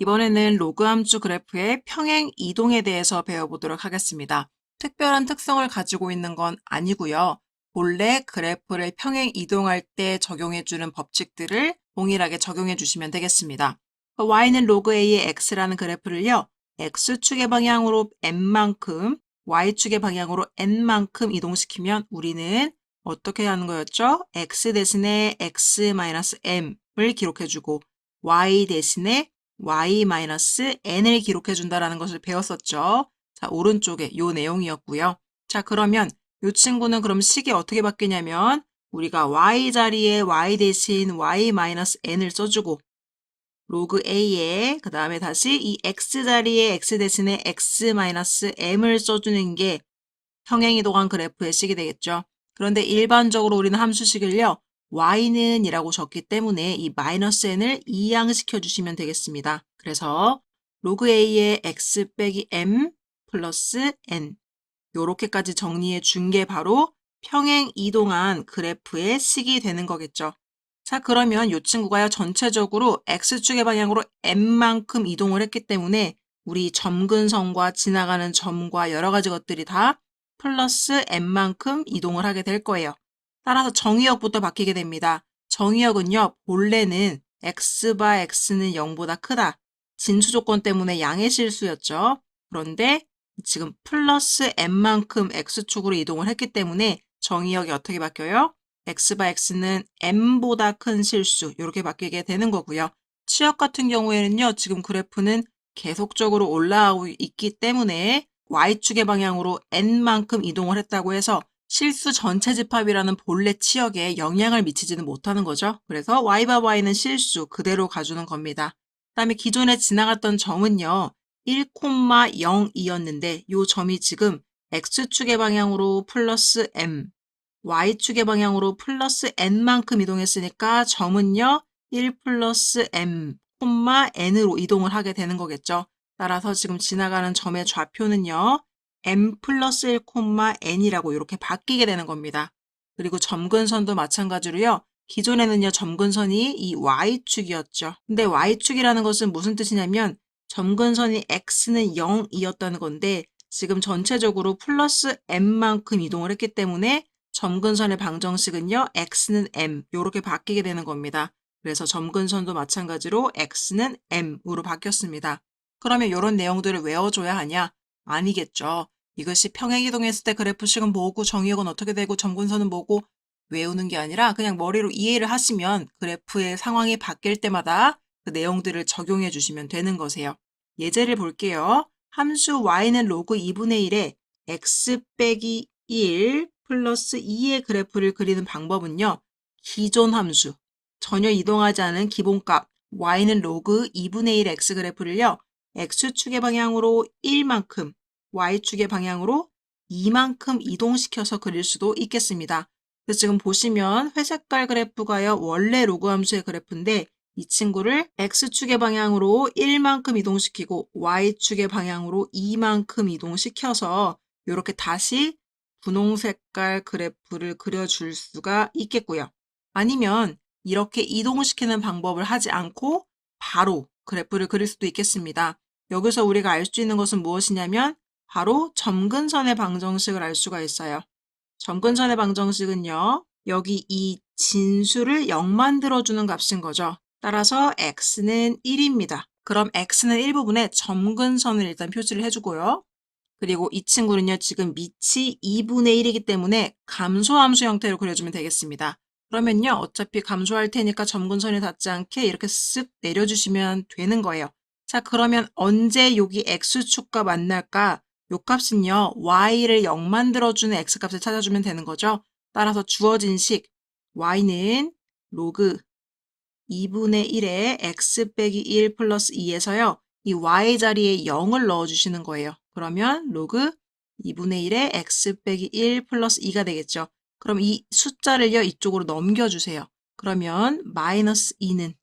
이번에는 로그 함수 그래프의 평행 이동에 대해서 배워보도록 하겠습니다. 특별한 특성을 가지고 있는 건 아니고요. 본래 그래프를 평행 이동할 때 적용해주는 법칙들을 동일하게 적용해 주시면 되겠습니다. y는 로그 a의 x라는 그래프를요. x축의 방향으로 n만큼, y축의 방향으로 n만큼 이동시키면 우리는 어떻게 하는 거였죠? x 대신에 x-m을 기록해주고 y 대신에 y-n을 기록해 준다라는 것을 배웠었죠. 자, 오른쪽에 요 내용이었고요. 자, 그러면 요 친구는 그럼 식이 어떻게 바뀌냐면 우리가 y 자리에 y 대신 y-n을 써주고 로그 a에 그 다음에 다시 이 x 자리에 x 대신에 x-m을 써주는 게 평행이동한 그래프의 식이 되겠죠. 그런데 일반적으로 우리는 함수식을요. Y는 이라고 적기 때문에 이 마이너스 n을 이항시켜 주시면 되겠습니다. 그래서 로그 a의 x 빼기 m 플러스 n 요렇게까지 정리해 준 게 바로 평행 이동한 그래프의 식이 되는 거겠죠. 자 그러면 이 친구가요 전체적으로 x축의 방향으로 n만큼 이동을 했기 때문에 우리 점근선과 지나가는 점과 여러 가지 것들이 다 플러스 n만큼 이동을 하게 될 거예요. 따라서 정의역부터 바뀌게 됩니다. 정의역은요, 본래는 x바 x는 0보다 크다. 진수 조건 때문에 양의 실수였죠. 그런데 지금 플러스 n만큼 x축으로 이동을 했기 때문에 정의역이 어떻게 바뀌어요? x바 x는 n보다 큰 실수 이렇게 바뀌게 되는 거고요. 치역 같은 경우에는요. 지금 그래프는 계속적으로 올라가고 있기 때문에 y축의 방향으로 n만큼 이동을 했다고 해서 실수 전체 집합이라는 본래 치역에 영향을 미치지는 못하는 거죠. 그래서 y바 y는 실수 그대로 가주는 겁니다. 그 다음에 기존에 지나갔던 점은요. 1,0이었는데 이 점이 지금 x축의 방향으로 플러스 m, y축의 방향으로 플러스 n만큼 이동했으니까 점은요. 1 플러스 m, n으로 이동을 하게 되는 거겠죠. 따라서 지금 지나가는 점의 좌표는요. M 플러스 1, n이라고 이렇게 바뀌게 되는 겁니다. 그리고 점근선도 마찬가지로요. 기존에는요, 점근선이 이 y축이었죠. 근데 y축이라는 것은 무슨 뜻이냐면 점근선이 x는 0이었다는 건데 지금 전체적으로 플러스 m만큼 이동을 했기 때문에 점근선의 방정식은요, x는 m 이렇게 바뀌게 되는 겁니다. 그래서 점근선도 마찬가지로 x는 m으로 바뀌었습니다. 그러면 이런 내용들을 외워줘야 하냐? 아니겠죠. 이것이 평행이동했을 때 그래프식은 뭐고 정의역은 어떻게 되고 점근선은 뭐고 외우는 게 아니라 그냥 머리로 이해를 하시면 그래프의 상황이 바뀔 때마다 그 내용들을 적용해 주시면 되는 거세요. 예제를 볼게요. 함수 y는 로그 2분의 1에 x 빼기 1 플러스 2의 그래프를 그리는 방법은요. 기존 함수, 전혀 이동하지 않은 기본값 y는 로그 2분의 1 x 그래프를요. x축의 방향으로 1만큼, y축의 방향으로 2만큼 이동시켜서 그릴 수도 있겠습니다. 그래서 지금 보시면 회색깔 그래프가요. 원래 로그 함수의 그래프인데 이 친구를 x축의 방향으로 1만큼 이동시키고 y축의 방향으로 2만큼 이동시켜서 이렇게 다시 분홍 색깔 그래프를 그려줄 수가 있겠고요. 아니면 이렇게 이동시키는 방법을 하지 않고 바로 그래프를 그릴 수도 있겠습니다. 여기서 우리가 알 수 있는 것은 무엇이냐면 바로 점근선의 방정식을 알 수가 있어요. 점근선의 방정식은요. 여기 이 진수를 0만 들어주는 값인 거죠. 따라서 x는 1입니다. 그럼 x는 1부분에 점근선을 일단 표시를 해주고요. 그리고 이 친구는요. 지금 밑이 2분의 1이기 때문에 감소함수 형태로 그려주면 되겠습니다. 그러면요. 어차피 감소할 테니까 점근선이 닿지 않게 이렇게 쓱 내려주시면 되는 거예요. 자, 그러면 언제 여기 x축과 만날까? 요 값은요, y를 0 만들어주는 x값을 찾아주면 되는 거죠. 따라서 주어진 식, y는 로그 2분의 1에 x 빼기 1 플러스 2에서요, 이 y 자리에 0을 넣어주시는 거예요. 그러면 로그 2분의 1에 x 빼기 1 플러스 2가 되겠죠. 그럼 이 숫자를요, 이쪽으로 넘겨주세요. 그러면 마이너스 2는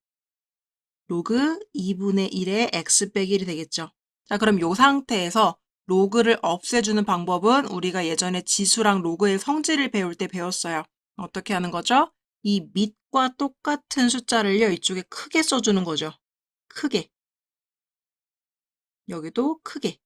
로그 2분의 1에 x 빼기 1이 되겠죠. 자, 그럼 이 상태에서 로그를 없애주는 방법은 우리가 예전에 지수랑 로그의 성질을 배울 때 배웠어요. 어떻게 하는 거죠? 이 밑과 똑같은 숫자를요, 이쪽에 크게 써주는 거죠. 크게. 여기도 크게.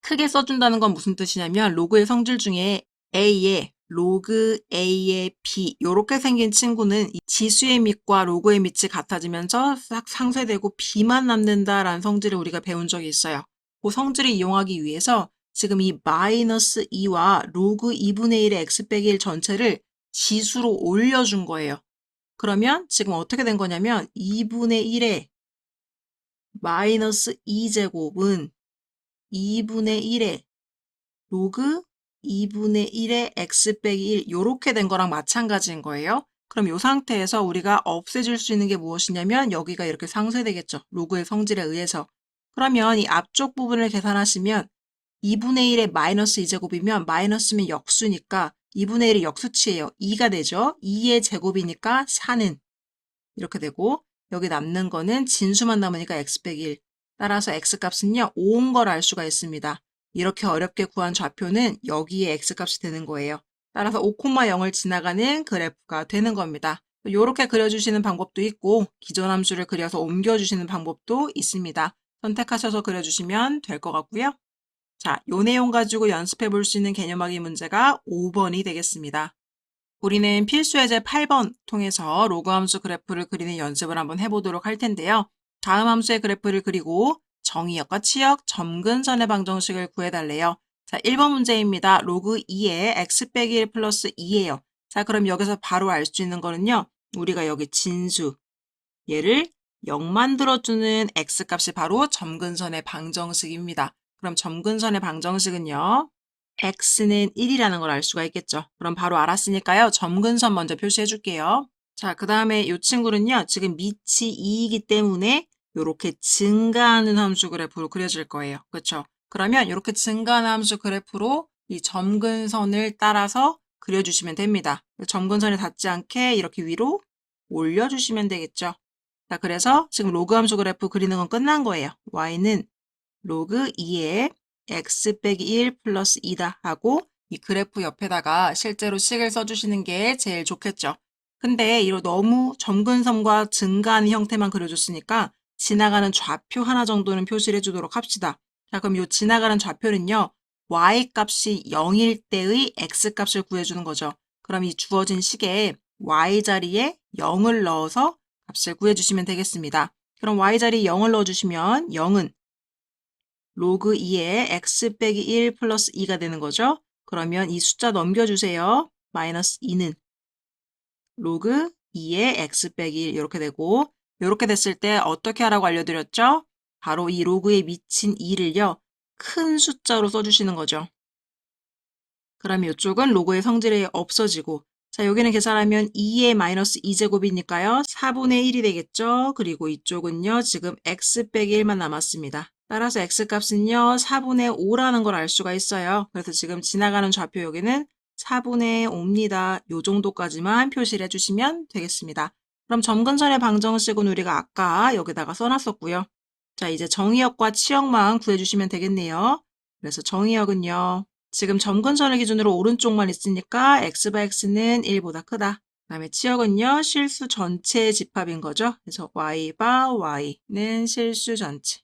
크게 써준다는 건 무슨 뜻이냐면 로그의 성질 중에 A의 로그 A의 B 요렇게 생긴 친구는 이 지수의 밑과 로그의 밑이 같아지면서 싹 상쇄되고 B만 남는다라는 성질을 우리가 배운 적이 있어요. 그 성질을 이용하기 위해서 지금 이 마이너스 2와 로그 2분의 1의 x 빼기 1 전체를 지수로 올려준 거예요. 그러면 지금 어떻게 된 거냐면 2분의 1의 마이너스 2제곱은 2분의 1의 로그 2분의 1의 x 빼기 1 요렇게 된 거랑 마찬가지인 거예요. 그럼 이 상태에서 우리가 없애줄 수 있는 게 무엇이냐면 여기가 이렇게 상쇄되겠죠. 로그의 성질에 의해서. 그러면 이 앞쪽 부분을 계산하시면 2분의 1의 마이너스 2제곱이면 마이너스면 역수니까 2분의 1이 역수치예요. 2가 되죠. 2의 제곱이니까 4는 이렇게 되고 여기 남는 거는 진수만 남으니까 x 빼기 1. 따라서 x 값은요. 5인 걸 알 수가 있습니다. 이렇게 어렵게 구한 좌표는 여기에 x 값이 되는 거예요. 따라서 5,0을 지나가는 그래프가 되는 겁니다. 이렇게 그려주시는 방법도 있고 기존 함수를 그려서 옮겨주시는 방법도 있습니다. 선택하셔서 그려주시면 될 것 같고요. 자, 요 내용 가지고 연습해 볼 수 있는 개념하기 문제가 5번이 되겠습니다. 우리는 필수 예제 8번 통해서 로그 함수 그래프를 그리는 연습을 한번 해보도록 할 텐데요. 다음 함수의 그래프를 그리고 정의역과 치역, 점근선의 방정식을 구해달래요. 자, 1번 문제입니다. 로그 2에 x 빼기 1 플러스 2예요. 자, 그럼 여기서 바로 알 수 있는 거는요. 우리가 여기 진수, 얘를 0 만들어주는 x 값이 바로 점근선의 방정식입니다. 그럼 점근선의 방정식은요. x는 1이라는 걸 알 수가 있겠죠. 그럼 바로 알았으니까요. 점근선 먼저 표시해 줄게요. 자, 그 다음에 이 친구는요. 지금 밑이 2이기 때문에 이렇게 증가하는 함수 그래프로 그려질 거예요. 그렇죠? 그러면 이렇게 증가하는 함수 그래프로 이 점근선을 따라서 그려주시면 됩니다. 점근선에 닿지 않게 이렇게 위로 올려주시면 되겠죠. 자, 그래서 지금 로그 함수 그래프 그리는 건 끝난 거예요. y는 로그 2에 x 빼기 1 플러스 2다 하고 이 그래프 옆에다가 실제로 식을 써주시는 게 제일 좋겠죠. 근데 이거 너무 점근선과 증가하는 형태만 그려줬으니까 지나가는 좌표 하나 정도는 표시를 해주도록 합시다. 자, 그럼 이 지나가는 좌표는요. y 값이 0일 때의 x 값을 구해주는 거죠. 그럼 이 주어진 식에 y 자리에 0을 넣어서 값을 구해주시면 되겠습니다. 그럼 y 자리에 0을 넣어주시면 0은 로그 2에 x 빼기 1 플러스 2가 되는 거죠. 그러면 이 숫자 넘겨주세요. 마이너스 2는 로그 2에 x 빼기 1 이렇게 되고 이렇게 됐을 때 어떻게 하라고 알려드렸죠? 바로 이 로그에 미친 2를요. 큰 숫자로 써주시는 거죠. 그러면 이쪽은 로그의 성질이 없어지고 자 여기는 계산하면 2의 마이너스 2제곱이니까요. 4분의 1이 되겠죠. 그리고 이쪽은요. 지금 x 빼기 1만 남았습니다. 따라서 x값은요. 4분의 5라는 걸 알 수가 있어요. 그래서 지금 지나가는 좌표 여기는 4분의 5입니다. 요 정도까지만 표시를 해주시면 되겠습니다. 그럼 점근선의 방정식은 우리가 아까 여기다가 써놨었고요. 자, 이제 정의역과 치역만 구해주시면 되겠네요. 그래서 정의역은요. 지금 점근선을 기준으로 오른쪽만 있으니까 x 바 x는 1보다 크다. 그 다음에 치역은요. 실수 전체의 집합인 거죠. 그래서 y 바 y는 실수 전체.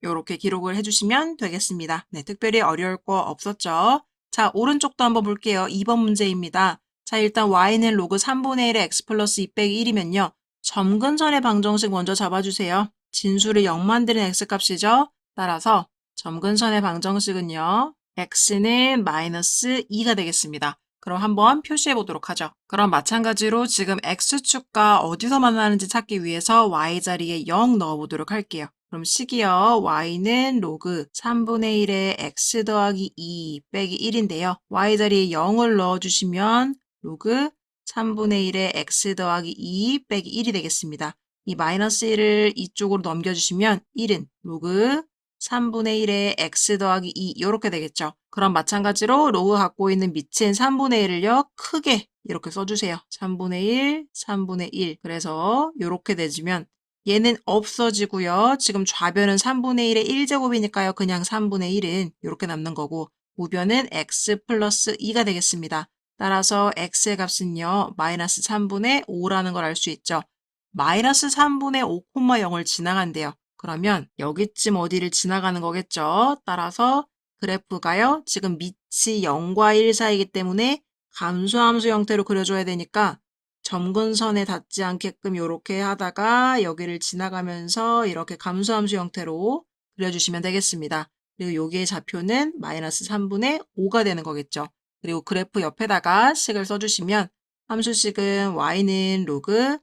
이렇게 기록을 해주시면 되겠습니다. 네, 특별히 어려울 거 없었죠? 자, 오른쪽도 한번 볼게요. 2번 문제입니다. 자, 일단 y는 로그 3분의 1의 x 플러스 2 빼기 1이면요. 점근선의 방정식 먼저 잡아주세요. 진수를 0 만드는 x값이죠. 따라서 점근선의 방정식은요. X는 마이너스 2가 되겠습니다. 그럼 한번 표시해 보도록 하죠. 그럼 마찬가지로 지금 x축과 어디서 만나는지 찾기 위해서 y자리에 0 넣어 보도록 할게요. 그럼 식이요. y는 로그 3분의 1의 x 더하기 2 빼기 1인데요. y자리에 0을 넣어주시면 로그 3분의 1의 x 더하기 2 빼기 1이 되겠습니다. 이 마이너스 1을 이쪽으로 넘겨주시면 1은 로그 3분의 1의 x 더하기 2 이렇게 되겠죠. 그럼 마찬가지로 로그 갖고 있는 밑인 3분의 1을요. 크게 이렇게 써주세요. 3분의 1, 3분의 1 그래서 이렇게 되지면 얘는 없어지고요. 지금 좌변은 3분의 1의 1제곱이니까요. 그냥 3분의 1은 이렇게 남는 거고 우변은 x 플러스 2가 되겠습니다. 따라서 x의 값은요. 마이너스 3분의 5라는 걸 알 수 있죠. 마이너스 3분의 5,0을 지나간대요. 그러면 여기쯤 어디를 지나가는 거겠죠? 따라서 그래프가요. 지금 밑이 0과 1 사이이기 때문에 감소함수 형태로 그려줘야 되니까 점근선에 닿지 않게끔 이렇게 하다가 여기를 지나가면서 이렇게 감소함수 형태로 그려주시면 되겠습니다. 그리고 여기의 좌표는 마이너스 3분의 5가 되는 거겠죠. 그리고 그래프 옆에다가 식을 써주시면 함수식은 y는 로그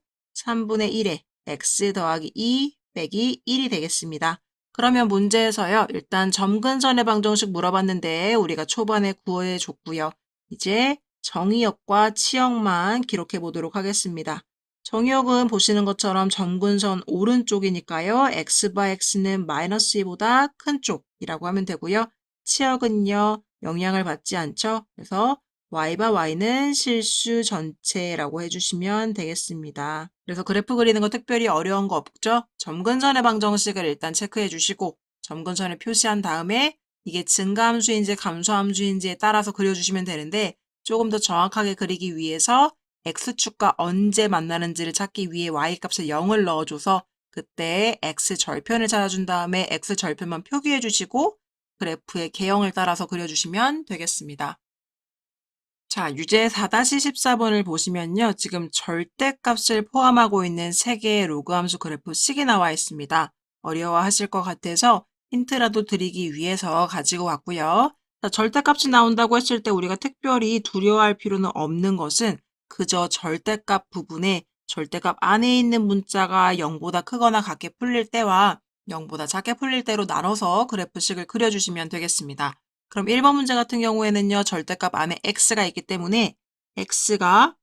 3분의 1에 x 더하기 2 빼기 1이 되겠습니다. 그러면 문제에서요. 일단 점근선의 방정식 물어봤는데 우리가 초반에 구해 줬고요. 이제 정의역과 치역만 기록해 보도록 하겠습니다. 정의역은 보시는 것처럼 점근선 오른쪽이니까요. x 바 x는 마이너스 2보다 큰 쪽이라고 하면 되고요. 치역은요. 영향을 받지 않죠. 그래서 y 바 y는 실수 전체라고 해주시면 되겠습니다. 그래서 그래프 그리는 거 특별히 어려운 거 없죠? 점근선의 방정식을 일단 체크해 주시고 점근선을 표시한 다음에 이게 증가함수인지 감소함수인지에 따라서 그려주시면 되는데 조금 더 정확하게 그리기 위해서 x축과 언제 만나는지를 찾기 위해 y값을 0을 넣어줘서 그때 x 절편을 찾아준 다음에 x 절편만 표기해 주시고 그래프의 개형을 따라서 그려주시면 되겠습니다. 자, 유제 4-14번을 보시면요. 지금 절대값을 포함하고 있는 3개의 로그 함수 그래프 식이 나와 있습니다. 어려워하실 것 같아서 힌트라도 드리기 위해서 가지고 왔고요. 자, 절대값이 나온다고 했을 때 우리가 특별히 두려워할 필요는 없는 것은 그저 절대값 부분에 절대값 안에 있는 문자가 0보다 크거나 같게 풀릴 때와 0보다 작게 풀릴 때로 나눠서 그래프식을 그려주시면 되겠습니다. 그럼 1번 문제 같은 경우에는요, 절대값 안에 x가 있기 때문에 x가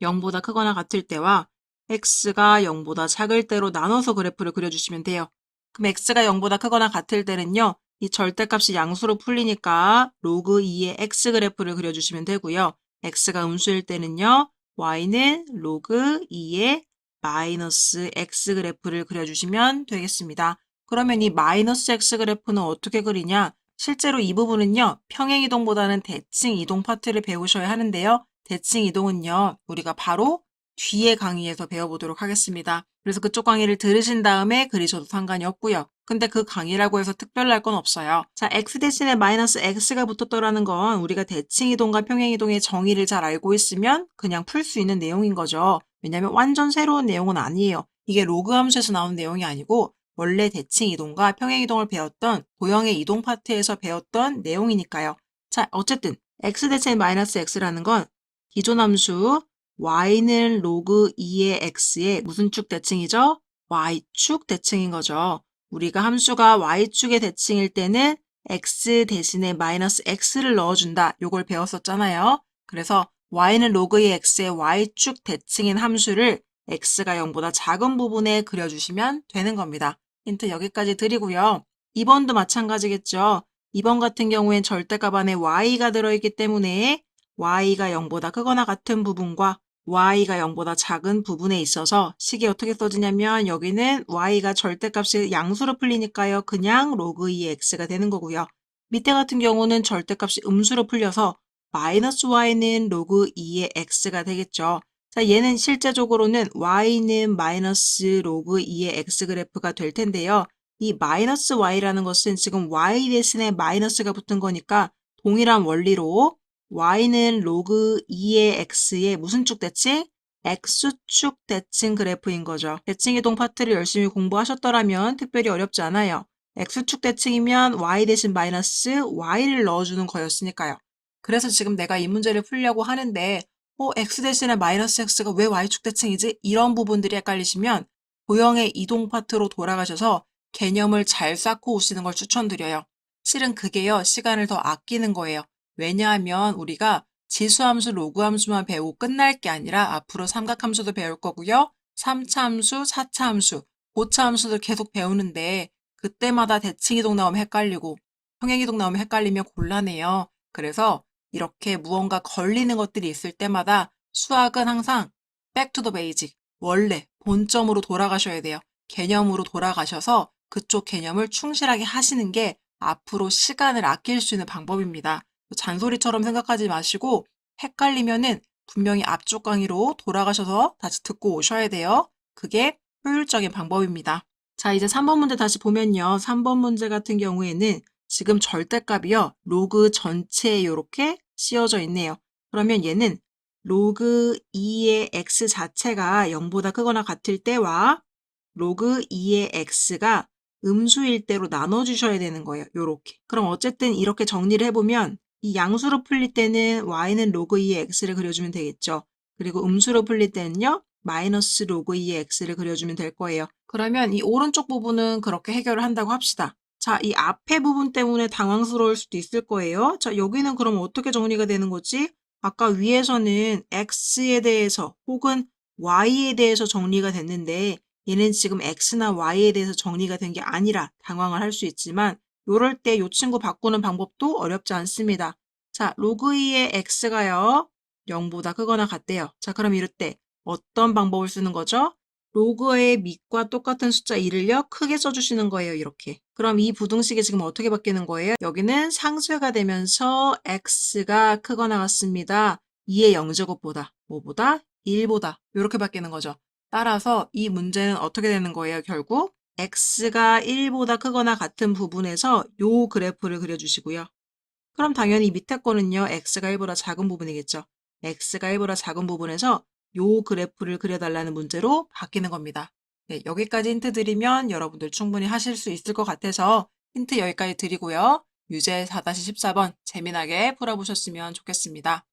0보다 크거나 같을 때와 x가 0보다 작을 때로 나눠서 그래프를 그려주시면 돼요. 그럼 x가 0보다 크거나 같을 때는요, 이 절대값이 양수로 풀리니까 로그 2의 x 그래프를 그려주시면 되고요. x가 음수일 때는요, y는 로그 2의 마이너스 x 그래프를 그려주시면 되겠습니다. 그러면 이 마이너스 x 그래프는 어떻게 그리냐? 실제로 이 부분은요, 평행이동보다는 대칭 이동 파트를 배우셔야 하는데요. 대칭 이동은요, 우리가 바로 뒤에 강의에서 배워보도록 하겠습니다. 그래서 그쪽 강의를 들으신 다음에 그리셔도 상관이 없고요. 근데 그 강의라고 해서 특별할 건 없어요. 자, x 대신에 마이너스 x가 붙었더라는 건 우리가 대칭 이동과 평행 이동의 정의를 잘 알고 있으면 그냥 풀 수 있는 내용인 거죠. 왜냐면 완전 새로운 내용은 아니에요. 이게 로그 함수에서 나온 내용이 아니고 원래 대칭 이동과 평행 이동을 배웠던 도형의 이동 파트에서 배웠던 내용이니까요. 자, 어쨌든 x 대신 마이너스 x라는 건 기존 함수 y는 로그 2의 x의 무슨 축 대칭이죠? y축 대칭인 거죠. 우리가 함수가 y축의 대칭일 때는 x 대신에 마이너스 x를 넣어준다. 요걸 배웠었잖아요. 그래서 y는 로그 2의 x의 y축 대칭인 함수를 x가 0보다 작은 부분에 그려주시면 되는 겁니다. 힌트 여기까지 드리고요. 2번도 마찬가지겠죠. 2번 같은 경우엔 절대값 안에 y가 들어있기 때문에 y가 0보다 크거나 같은 부분과 y가 0보다 작은 부분에 있어서 식이 어떻게 써지냐면 여기는 y가 절대값이 양수로 풀리니까요. 그냥 로그 2의 x가 되는 거고요. 밑에 같은 경우는 절대값이 음수로 풀려서 마이너스 y는 로그 2의 x가 되겠죠. 자, 얘는 실제적으로는 y는 마이너스 로그 2의 x 그래프가 될 텐데요. 이 마이너스 y라는 것은 지금 y 대신에 마이너스가 붙은 거니까 동일한 원리로 y는 로그 2의 x의 무슨 축 대칭? x축 대칭 그래프인 거죠. 대칭 이동 파트를 열심히 공부하셨더라면 특별히 어렵지 않아요. x축 대칭이면 y 대신 마이너스 y를 넣어주는 거였으니까요. 그래서 지금 내가 이 문제를 풀려고 하는데 어, x 대신에 마이너스 x가 왜 y축 대칭이지? 이런 부분들이 헷갈리시면 도형의 이동 파트로 돌아가셔서 개념을 잘 쌓고 오시는 걸 추천드려요. 실은 그게요, 시간을 더 아끼는 거예요. 왜냐하면 우리가 지수함수, 로그함수만 배우고 끝날 게 아니라 앞으로 삼각함수도 배울 거고요. 3차 함수, 4차 함수, 5차 함수도 계속 배우는데 그때마다 대칭이동 나오면 헷갈리고 평행이동 나오면 헷갈리면 곤란해요. 그래서 이렇게 무언가 걸리는 것들이 있을 때마다 수학은 항상 back to the basic, 원래 본점으로 돌아가셔야 돼요. 개념으로 돌아가셔서 그쪽 개념을 충실하게 하시는 게 앞으로 시간을 아낄 수 있는 방법입니다. 잔소리처럼 생각하지 마시고 헷갈리면은 분명히 앞쪽 강의로 돌아가셔서 다시 듣고 오셔야 돼요. 그게 효율적인 방법입니다. 자, 이제 3번 문제 다시 보면요. 3번 문제 같은 경우에는 지금 절대값이요. 로그 전체에 이렇게 씌워져 있네요. 그러면 얘는 로그 2의 x 자체가 0보다 크거나 같을 때와 로그 2의 x가 음수일 때로 나눠주셔야 되는 거예요. 요렇게. 그럼 어쨌든 이렇게 정리를 해보면 이 양수로 풀릴 때는 y는 로그 2의 x를 그려주면 되겠죠. 그리고 음수로 풀릴 때는요. 마이너스 로그 2의 x를 그려주면 될 거예요. 그러면 이 오른쪽 부분은 그렇게 해결을 한다고 합시다. 자, 이 앞에 부분 때문에 당황스러울 수도 있을 거예요. 자, 여기는 그럼 어떻게 정리가 되는 거지? 아까 위에서는 x에 대해서 혹은 y에 대해서 정리가 됐는데 얘는 지금 x나 y에 대해서 정리가 된 게 아니라 당황을 할 수 있지만 요럴 때 요 친구 바꾸는 방법도 어렵지 않습니다. 자, 로그 2의 x가요. 0보다 크거나 같대요. 자, 그럼 이럴 때 어떤 방법을 쓰는 거죠? 로그의 밑과 똑같은 숫자 2를요, 크게 써주시는 거예요, 이렇게. 그럼 이 부등식이 지금 어떻게 바뀌는 거예요? 여기는 상쇄가 되면서 x가 크거나 같습니다. 2의 영제곱보다, 뭐보다? 1보다. 이렇게 바뀌는 거죠. 따라서 이 문제는 어떻게 되는 거예요, 결국? x가 1보다 크거나 같은 부분에서 요 그래프를 그려주시고요. 그럼 당연히 밑에 거는요, x가 1보다 작은 부분이겠죠. x가 1보다 작은 부분에서 요 그래프를 그려달라는 문제로 바뀌는 겁니다. 네, 여기까지 힌트 드리면 여러분들 충분히 하실 수 있을 것 같아서 힌트 여기까지 드리고요. 유제 4-14번 재미나게 풀어보셨으면 좋겠습니다.